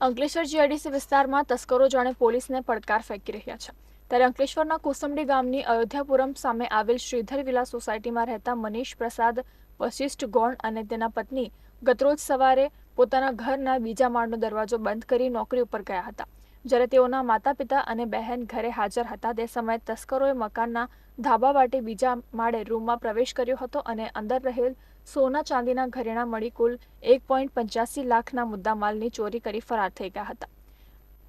Ankleshwar GIDC વિસ્તારમાં તસ્કરો જાણે પોલીસને પડકાર ફેંકી રહ્યા છે. ત્યારે અંકલેશ્વરના કોસંબડી ગામની અયોધ્યાપુરમ સામે આવેલ શ્રીધર વિલા સોસાયટીમાં રહેતા મનીષ પ્રસાદ, વશિષ્ઠ ગૌણ અને તેના પત્ની ગતરોજ સવારે પોતાના ઘરના બીજા માળનો દરવાજો બંધ કરી નોકરી ઉપર ગયા હતા. જ્યારે તેઓના માતા પિતા અને બહેન ઘરે હાજર હતા, તે સમયે તસ્કરોએ મકાનના ધાબા વાટે બીજા માળે રૂમમાં પ્રવેશ કર્યો હતો અને અંદર રહેલ સોના ચાંદીના ઘરેણા મળી કુલ એક પોઈન્ટ પંચ્યાસી લાખના મુદ્દામાલની ચોરી કરી ફરાર થઈ ગયા હતા.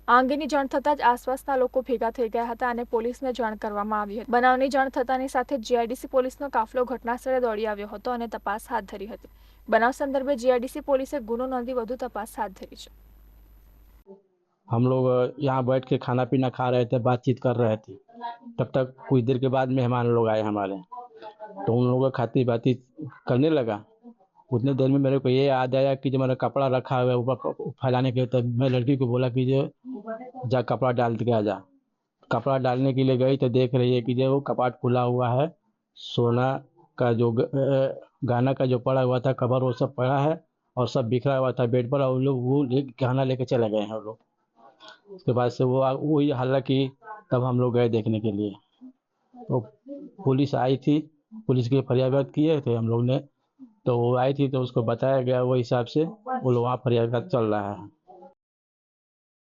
આ અંગેની જાણ થતાં જ આસપાસના લોકો ભેગા થઈ ગયા હતા અને પોલીસને જાણ કરવામાં આવી હતી. બનાવની જાણ થતાની સાથે જીઆઈડીસી પોલીસનો કાફલો ઘટનાસ્થળે દોડી આવ્યો હતો અને તપાસ હાથ ધરી હતી. બનાવ સંદર્ભે જીઆઈડીસી પોલીસે ગુનો નોંધી વધુ તપાસ હાથ ધરી છે. हम लोग यहाँ बैठ के खाना पीना खा रहे थे, बातचीत कर रहे थे। तब तक कुछ देर के बाद मेहमान लोग आए हमारे। तो उन लोगों का खाती बातचीत करने लगा। उतने देर में मेरे को ये याद आया कि जो मेरा कपड़ा रखा हुआ है ऊपर फैलाने के तब मैं लड़की को बोला कि जो, जा कपड़ा डाल के आ जा। कपड़ा डालने के लिए गई तो देख रही है कि जो वो कपाट खुला हुआ है, सोना का जो गाना का जो पड़ा हुआ था, कवर वो सब पड़ा है और सब बिखरा हुआ था, बेड पर और लोग वो ले गहना लेके चले गए हैं लोग। उसके बाद से वो वही हल्ला की तब हम लोग गए देखने के लिए। तो पुलिस आई थी, पुलिस के फरियाद किए थे हम लोग ने। तो वो आई थी तो उसको बताया गया वो हिसाब से, वो लोग वहाँ फरियाद चल रहा है।